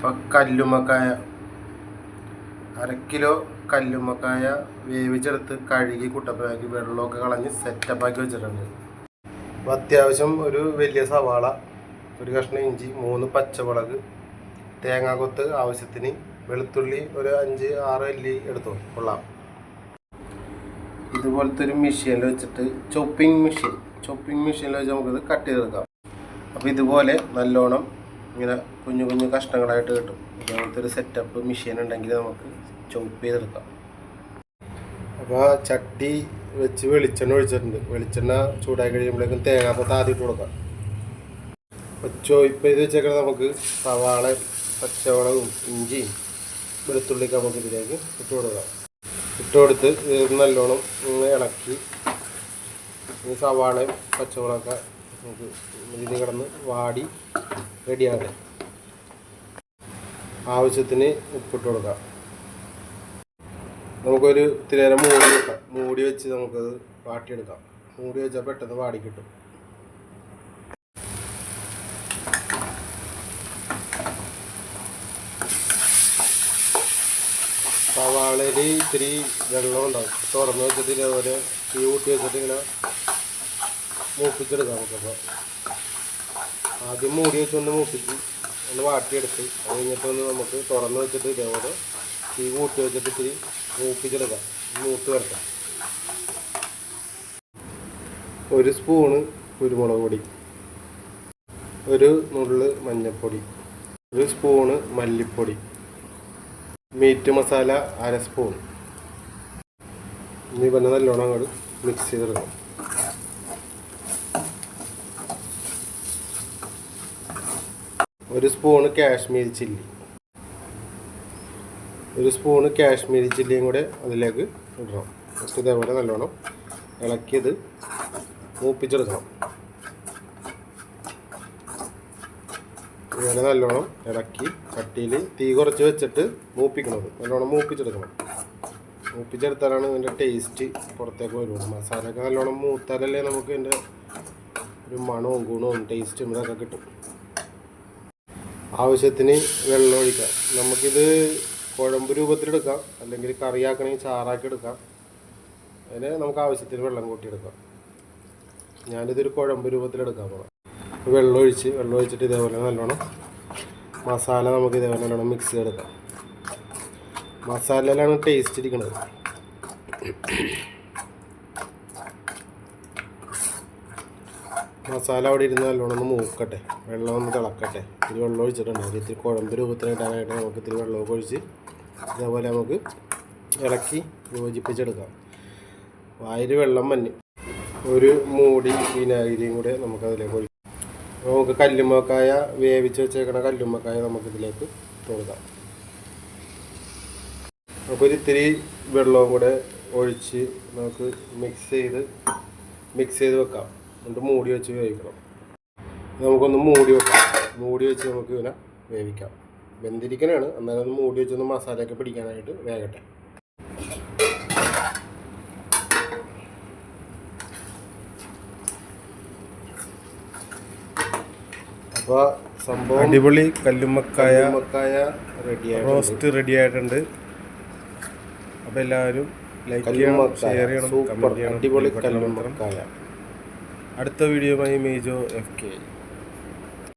അപ്പോൾ കല്ലുമ്മക്കായ. അര കിലോ കല്ലുമ്മക്കായ വേവിച്ചെടുത്ത് കഴുകി കുട്ടപ്പനാക്കി വെള്ളമൊക്കെ കളഞ്ഞ് സെറ്റപ്പാക്കി വെച്ചിട്ടുണ്ട്. അപ്പോൾ അത്യാവശ്യം ഒരു വലിയ സവാള ഒരു കഷ്ണം ഇഞ്ചി മൂന്ന് പച്ചമുളക് തേങ്ങാക്കൊത്ത് ആവശ്യത്തിന് വെളുത്തുള്ളി ഒരു അഞ്ച് ആറ് അല്ലി എടുത്തു. കൊള്ളാം. ഇതുപോലത്തെ ഒരു മെഷീനിൽ വെച്ചിട്ട് ചോപ്പിംഗ് മെഷീൻ ചോപ്പിംഗ് മെഷീനിൽ വെച്ച് നമുക്കിത് കട്ട് ചെയ്തെടുക്കാം. അപ്പോൾ ഇതുപോലെ നല്ലോണം ഇങ്ങനെ കുഞ്ഞു കുഞ്ഞു കഷ്ണങ്ങളായിട്ട് കിട്ടും. ഇതുപോലത്തെ ഒരു സെറ്റപ്പ് മെഷീൻ ഉണ്ടെങ്കിൽ നമുക്ക് ചോപ്പ് ചെയ്തെടുക്കാം. അപ്പോൾ ചട്ടി വെച്ച് വെളിച്ചെണ്ണ ഒഴിച്ചിട്ടുണ്ട്. വെളിച്ചെണ്ണ ചൂടായി കഴിയുമ്പോഴേക്കും തേങ്ങാപ്പത്ത് ആദ്യം ഇട്ട് കൊടുക്കാം. ചോയ്പ്പ് ചെയ്ത് വെച്ചേക്കണ നമുക്ക് സവാള പച്ചമുളകും ഇഞ്ചിയും വെളുത്തുള്ളിയൊക്കെ നമുക്ക് ഇതിലേക്ക് ഇട്ട് കൊടുക്കാം. ഇട്ട് കൊടുത്ത് നല്ലോണം ഇളക്കി. സവാളയും പച്ചമുളകൊക്കെ നമുക്ക് ഇതിൽ കിടന്ന് വാടി റെഡിയാകട്ടെ. ആവശ്യത്തിന് ഉപ്പിട്ട് കൊടുക്കാം. നമുക്കൊരു ഇത്തിരി നേരം മൂടി വെക്കാം. മൂടി വെച്ച് നമുക്കത് വാട്ടിയെടുക്കാം. മൂടി വെച്ചാൽ പെട്ടെന്ന് വാടി കിട്ടും. സവാളയിൽ ഇത്തിരി വെള്ളം ഉണ്ടാവും തുറന്ന് വെച്ചിട്ട് ഇതേപോലെ തീ കൂട്ടി വെച്ചിട്ട് ഇങ്ങനെ മൂപ്പിച്ചെടുക്കാം നമുക്കപ്പോൾ ആദ്യം മൂടി വെച്ചൊന്ന് മൂപ്പിച്ച് ഒന്ന് വാട്ടിയെടുത്ത് അത് കഴിഞ്ഞിട്ടൊന്ന് നമുക്ക് തുറന്ന് വെച്ചിട്ട് ഇതേപോലെ തീ കൂട്ടി വെച്ചിട്ട് ഇത്തിരി മൂപ്പിച്ചെടുക്കാം. മൂത്ത് വരട്ടെ ഒരു സ്പൂണ് കുരുമുളക് പൊടി ഒരു നുള്ള് മഞ്ഞൾപ്പൊടി ഒരു സ്പൂണ് മല്ലിപ്പൊടി മീറ്റ് മസാല അര സ്പൂൺ. ഇനി പിന്നെ നല്ലോണം അങ്ങോട്ട് മിക്സ് ചെയ്തെടുക്കാം. ഒരു സ്പൂണ് കാശ്മീരി ചില്ലി. ഒരു സ്പൂണ് കാശ്മീരി ചില്ലിയും കൂടെ അതിലേക്ക് ഇടണം. ഫസ്റ്റ് ഇതേപോലെ നല്ലോണം ഇളക്കിയത് മൂപ്പിച്ചെടുക്കണം. ഇങ്ങനെ നല്ലോണം ഇളക്കി ചട്ടിയിൽ തീ കുറച്ച് വെച്ചിട്ട് മൂപ്പിക്കണത് നല്ലോണം മൂപ്പിച്ചെടുക്കണം. മൂപ്പിച്ചെടുത്താലാണ് ഇതിന്റെ ടേസ്റ്റ് പുറത്തേക്ക് വരുള്ളൂ. മസാലയൊക്കെ നല്ലോണം മൂത്താലല്ലേ നമുക്ക് ഇതിന്റെ ഒരു മണവും ഗുണവും ടേസ്റ്റും ഇതൊക്കെ കിട്ടും. ആവശ്യത്തിന് വെള്ളം ഒഴിക്കാം. നമുക്കിത് കുഴമ്പ് രൂപത്തിലെടുക്കാം. അല്ലെങ്കിൽ കറിയാക്കണമെങ്കിൽ ചാറാക്കി എടുക്കാം അതിന് നമുക്ക് ആവശ്യത്തിന് വെള്ളം കൂട്ടിയെടുക്കാം. ഞാനിതൊരു കുഴമ്പ് രൂപത്തിലെടുക്കാൻ പോകാം വെള്ളം ഒഴിച്ച് വെള്ളം ഒഴിച്ചിട്ട് ഇതേപോലെ നല്ലോണം മസാല നമുക്ക് ഇതേപോലെ നല്ലോണം മിക്സ് ചെയ്തെടുക്കാം. മസാലയിലാണ് ടേസ്റ്റ് ഇരിക്കുന്നത് മസാല അവിടെ ഇരുന്ന് നല്ലോണം മൂക്കട്ടെ. വെള്ളം ഒന്ന് തിളക്കട്ടെ. ഇത്തിരി വെള്ളം ഒഴിച്ചിട്ടുണ്ട്. ഇത്തിരി കുഴമ്പ് രൂപത്തിലിടാനായിട്ട് നമുക്ക് ഇത്തിരി വെള്ളമൊക്കെ ഒഴിച്ച് ഇതേപോലെ നമുക്ക് ഇളക്കി യോജിപ്പിച്ചെടുക്കാം. വായിൽ വെള്ളം മഞ്ഞ് ഒരു മൂടി വിനാഗിരിയും കൂടെ നമുക്കതിലേക്ക് ഒഴിക്കാം. നമുക്ക് കല്ലുമ്മക്കായ വേവിച്ച് വെച്ചേക്കണ കല്ലുമ്മക്കായ നമുക്കിതിലേക്ക് കൊടുക്കാം അപ്പോൾ ഒരു ഇത്തിരി വെള്ളവും കൂടെ ഒഴിച്ച് നമുക്ക് മിക്സ് ചെയ്ത് മിക്സ് ചെയ്ത് വെക്കാം. എന്നിട്ട് മൂടി വെച്ച് വേവിക്കണം. നമുക്കൊന്ന് മൂടി വെക്കാം. മൂടി വെച്ച് നമുക്ക് ഇങ്ങനെ വേവിക്കാം. വെന്തിരിക്കനാണ് അന്നേരം ഒന്ന് മൂടി വെച്ചൊന്ന് മസാലയൊക്കെ പിടിക്കാനായിട്ട് വേകട്ടെ അപ്പോൾ സംഭവം അടിപൊളി കല്ലുമ്മക്കായ കല്ലുമ്മക്കായ റെഡിയായി റോസ്റ്റ് റെഡി ആയിട്ടുണ്ട്. അപ്പോൾ എല്ലാവരും ലൈക്ക് ചെയ്യണം ഷെയർ ചെയ്യണം അടിപൊളി കല്ലുമ്മക്കായ. അടുത്ത വീഡിയോയുമായി മേജോ എഫ് കെ